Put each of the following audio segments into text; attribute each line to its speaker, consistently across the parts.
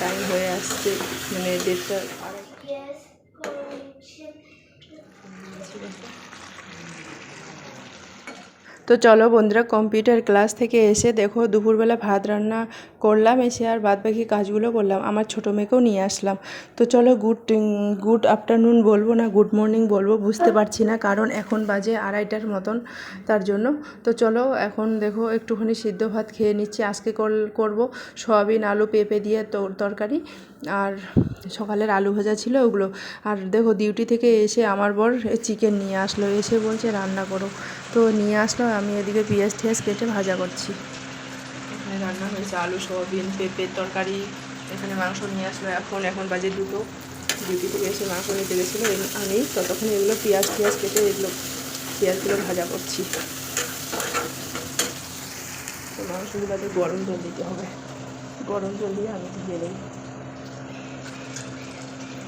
Speaker 1: Time হয়ে আসছে মানে দেড়টা. তো চলো বন্ধুরা কম্পিউটার ক্লাস থেকে এসে দেখো দুপুরবেলা ভাত রান্না করলাম, এসে আর বাদ বাকি কাজগুলো করলাম। আমার ছোটো মেয়েকেও নিয়ে আসলাম। তো চলো গুড গুড আফটারনুন বলব না গুড মর্নিং বলব, বুঝতে পারছি না, কারণ এখন বাজে আড়াইটার মতন তার জন্য। তো চলো এখন দেখো একটুখানি সিদ্ধ ভাত খেয়ে নিচ্ছি। আজকে কর- করব সয়াবিন, আলু, পেঁপে দিয়ে তর- তরকারি আর সকালের আলু ভাজা ছিল ওগুলো। আর দেখো ডিউটি থেকে এসে আমার বর চিকেন নিয়ে আসলো, এসে বলছে রান্না করো। তো নিয়ে আসলো, আমি এদিকে পেঁয়াজ টিয়াজ কেটে ভাজা করছি। এখানে রান্না হয়েছে আলু, সয়াবিন পেঁপের তরকারি, এখানে মাংস নিয়ে আসলো। এখন এখন বাজে দুটো। ডিউটি থেকে এসে মাংস নিতে গেছিল আমি ততক্ষণ এগুলো পেঁয়াজ টিয়াজ কেটে এগুলো পেঁয়াজগুলো ভাজা করছি। তো মাংসগুলোতে গরম জল দিতে হবে। গরম জল দিয়ে আমি দিয়ে দেবো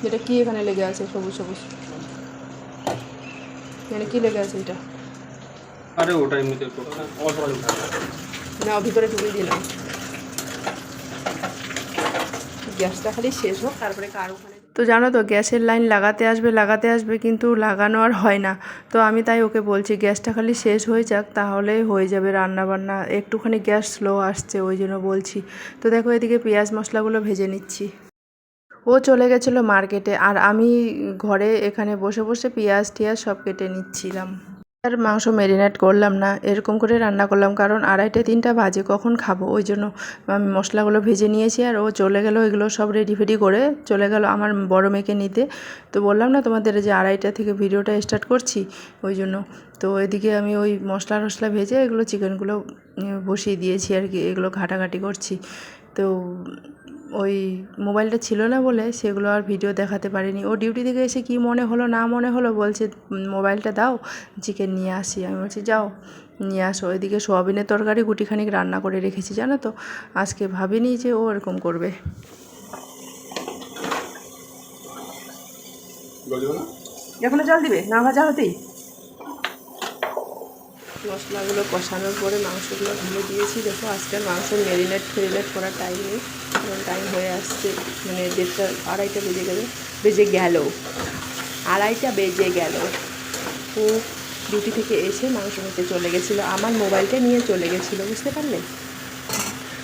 Speaker 1: যেটা কি এখানে লেগে আছে? সবুজ সবুজ। এখানে কি লেগে আছে এটা?
Speaker 2: আরে ওটা এমনিতে তো
Speaker 1: না ভিতরে ঢুকিয়ে দিলাম। গ্যাসটা খালি শেষ হোক তারপরে কার ওখানে তো জানো তো গ্যাসের লাইন লাগাতে আসবে লাগাতে আসবে কিন্তু লাগানো আর হয় না। তো আমি তাই ওকে বলছি গ্যাসটা খালি শেষ হয়ে যাক তাহলে হয়ে যাবে রান্না বান্না একটুখানি গ্যাস স্লো আসছে ওই জন্য বলছি। তো দেখো এদিকে পেঁয়াজ মশলাগুলো ভেজে নিচ্ছি। ও চলে গেছিল মার্কেটে আর আমি ঘরে এখানে বসে বসে পেঁয়াজ টিয়াজ সব কেটে নিচ্ছিলাম। আর মাংস ম্যারিনেট করলাম না, এরকম করে রান্না করলাম। কারণ আড়াইটে, তিনটা বাজে, কখন খাব? ওই জন্য আমি মশলাগুলো ভেজে নিয়েছি আর ও চলে গেল, এগুলো সব রেডি ফেডি করে চলে গেল আমার বড় মেয়েকে নিতে। তো বললাম না তোমাদের যে আড়াইটা থেকে ভিডিওটা স্টার্ট করছি, ওই জন্য। তো এদিকে আমি ওই মশলা টশলা ভেজে এগুলো চিকেনগুলো বসিয়ে দিয়েছি আর কি, এগুলো ঘাটাঘাটি করছি। তো ওই মোবাইলটা ছিল না বলে সেগুলো আর ভিডিও দেখাতে পারিনি। ও ডিউটি থেকে এসে কি মনে হলো না মনে হলো বলছে মোবাইলটা দাও চিকেন নিয়ে আসি। আমি বলছি যাও নিয়ে আসো। ওইদিকে সোয়াবিনের তরকারি গুটিখানিক রান্না করে রেখেছি জানো তো? আজকে ভাবিনি যে ও এরকম করবে। এখনও জল দিবে? না ভাজা হতেই? মশলাগুলো কষানোর পরে মাংসগুলো ঢেলে দিয়েছি। দেখো, আজকের মাংস ম্যারিনেট ফেরিনেট করার টাইম নেই, কারণ টাইম হয়ে আসছে মানে দেড়টা, আড়াইটা বেজে গেলে, বেজে গেল। আড়াইটা বেজে গেল। ও ডিউটি থেকে এসে মাংস নিতে চলে গেছিল, আমার মোবাইলটা নিয়ে চলে গেছিল, বুঝতে পারলে?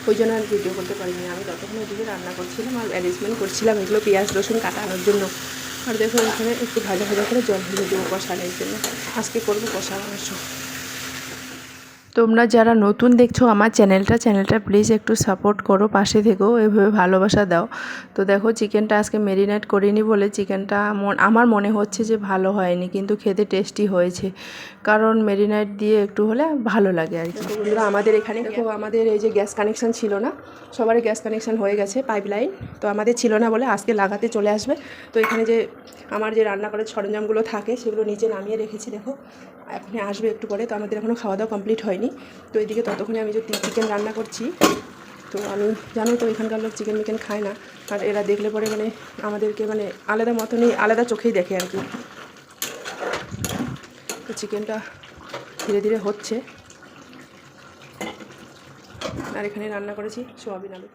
Speaker 1: ওই জন্য আর ভিডিও করতে পারিনি, আমি ততক্ষণ ওদিকে রান্না করছিলাম আর অ্যারেঞ্জমেন্ট করছিলাম এগুলো পেঁয়াজ, রসুন কাটানোর জন্য। আর দেখো, এখানে একটু ভাজা ভাজা করে জল ভেজে দেবো কষানোর জন্য। আজকে করব কষা মাংস। তোমরা যারা নতুন দেখছ আমার চ্যানেলটা চ্যানেলটা প্লিজ একটু সাপোর্ট করো, পাশে থেকেও এভাবে ভালোবাসা দাও। তো দেখো চিকেনটা আজকে মেরিনেট করিনি বলে চিকেনটা আমার মনে হচ্ছে যে ভালো হয়নি, কিন্তু খেতে টেস্টি হয়েছে। কারণ মেরিনেট দিয়ে একটু হলে ভালো লাগে আর কি। আমাদের এখানে দেখো, আমাদের এই যে গ্যাস কানেকশান ছিল না, সবারই গ্যাস কানেকশন হয়ে গেছে পাইপ লাইন তো আমাদের ছিল না বলে আজকে লাগাতে চলে আসবে। তো এখানে যে আমার যে রান্না করার সরঞ্জামগুলো থাকে, সেগুলো নিচে নামিয়ে রেখেছি, দেখো। এখন আসবে একটু পরে, তো আমাদের এখনও খাওয়া দাওয়া কমপ্লিট হয়নি। তো এদিকে ততক্ষণে আমি যদি চিকেন রান্না করছি, তো আমি জানো তো এখানকার লোক চিকেন মিকেন খায় না, আর এরা দেখলে পরে মানে আমাদেরকে মানে আলাদা মতনই, আলাদা চোখেই দেখে আর কি। তো চিকেনটা ধীরে ধীরে হচ্ছে। আর এখানে রান্না করেছি সোয়াবিন আলু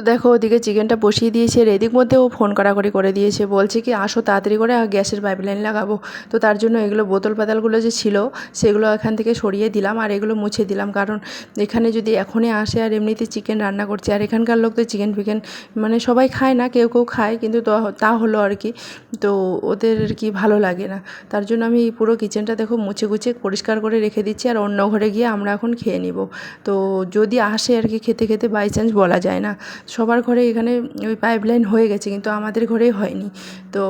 Speaker 1: তো দেখো, ওদিকে চিকেনটা বসিয়ে দিয়েছে, আর এদিক মধ্যে ও ফোন করাকরি করে দিয়েছে, বলছে কি, আসো তাড়াতাড়ি করে গ্যাসের পাইপলাইন লাগাবো। তো তার জন্য এগুলো বোতল পাতালগুলো যে ছিল, সেগুলো এখান থেকে সরিয়ে দিলাম, আর এগুলো মুছে দিলাম। কারণ এখানে যদি এখনই আসে, আর এমনিতে চিকেন রান্না করছে, আর এখানকার লোক তো চিকেন ফিকেন মানে সবাই খায় না, কেউ কেউ খায়, কিন্তু তা হলো আর কি। তো ওদের আর কি ভালো লাগে না। তার জন্য আমি পুরো কিচেনটা দেখো মুছে গুছে পরিষ্কার করে রেখে দিচ্ছি, আর অন্য ঘরে গিয়ে আমরা এখন খেয়ে নিব। তো যদি আসে আর কি খেতে খেতে বাই চান্স বলা যায় না। সবার ঘরে এখানে ওই পাইপ লাইন হয়ে গেছে, কিন্তু আমাদের ঘরেই হয়নি। তো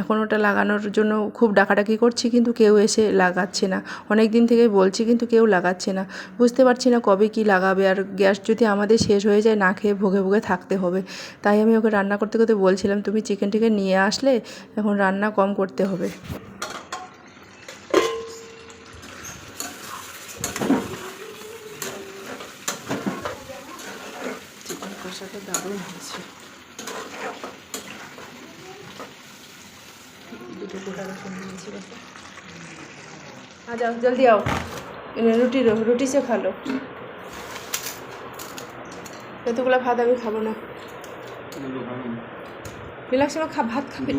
Speaker 1: এখন ওটা লাগানোর জন্য খুব ডাকাডাকি করছি, কিন্তু কেউ এসে লাগাচ্ছে না। অনেক দিন থেকে বলছি, কিন্তু কেউ লাগাচ্ছে না। বুঝতে পারছি না কবে কি লাগাবে, আর গ্যাস যদি আমাদের শেষ হয়ে যায়, না খেয়ে ভোগে ভোগে থাকতে হবে। তাই আমি ওকে রান্না করতে করতে বলছিলাম, তুমি চিকেন টিকেন নিয়ে আসলে এখন রান্না কম করতে হবে। কষাটা দারুণ হয়েছে। দুটো আ যাও জলদি আও। রুটি রুটি সে খালো এতগুলো ভাত আমি খাব না। রিলাক্স খা ভাত খাবি।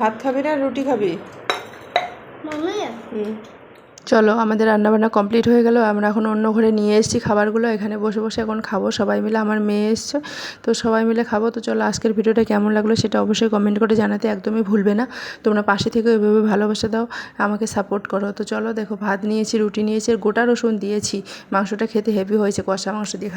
Speaker 1: ভাত খাবি না রুটি খাবি? হুম। চলো, আমাদের রান্নাবান্না কমপ্লিট হয়ে গেল, আমরা এখন অন্য ঘরে নিয়ে এসেছি খাবারগুলো, এখানে বসে বসে এখন খাব, সবাই মিলে, আমার মেয়ে এসছে, তো সবাই মিলে খাব, তো চলো আজকের ভিডিওটা কেমন লাগল সেটা অবশ্যই কমেন্ট করে জানাতে একদমই ভুলবে না, তোমরা পাশে থেকে ওইভাবে ভালোবাসা দাও, আমাকে সাপোর্ট করো, তো চলো দেখো, ভাত নিয়েছি, রুটি নিয়েছি গোটা রসুন দিয়েছি, মাংসটা খেতে হেভি হয়েছে, কষা মাংস দিয়ে